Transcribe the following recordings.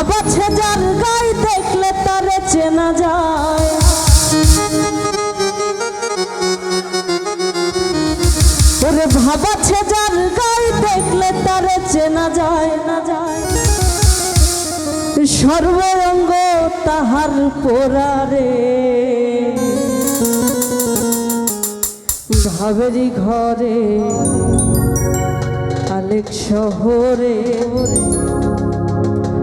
আবাছে যার গাই দেখলে তারে চেনা যায়। তোরে ভাবাছে যার গাই দেখলে তারে চেনা যায়, না যায়। সর্বরঙ্গ তাহার পোড়ারে। ভাবেরি ঘরে আলেক শহরে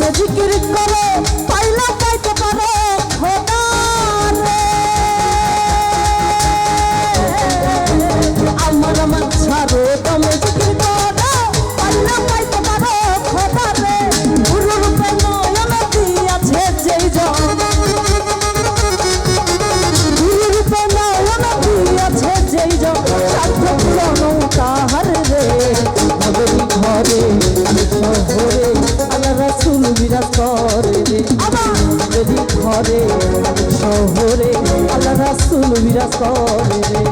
magic sorry.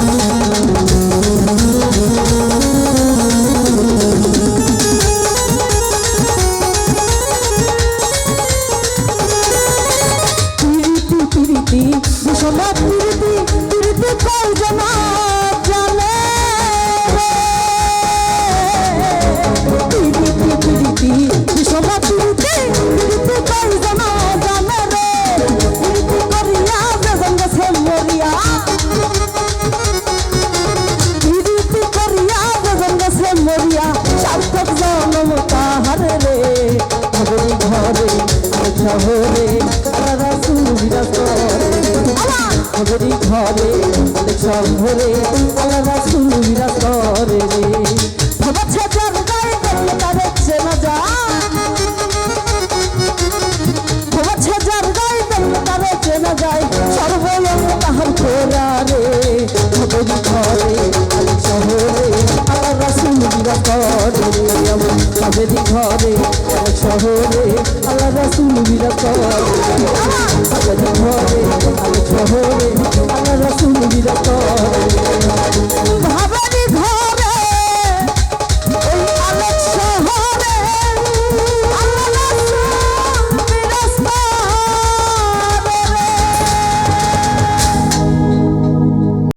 সোনা তুরুতি তুরুতি কর জমা। শহরে আল্লাহ রাসুল বিরাজ করে রে যার গায়ে দেখলে তারে যায় ভাবাচ্ছে যার গায়ে দেখলে তারে চেনা তাহার ঘোরা রে সবেরই ঘরে অনেক শহরে আল্লাহ রাসুল বিরাজ করে রে আমার ঘরে অনেক শহরে আল্লাহ রাসুল বিরকর আজ ভরে আজ ভরে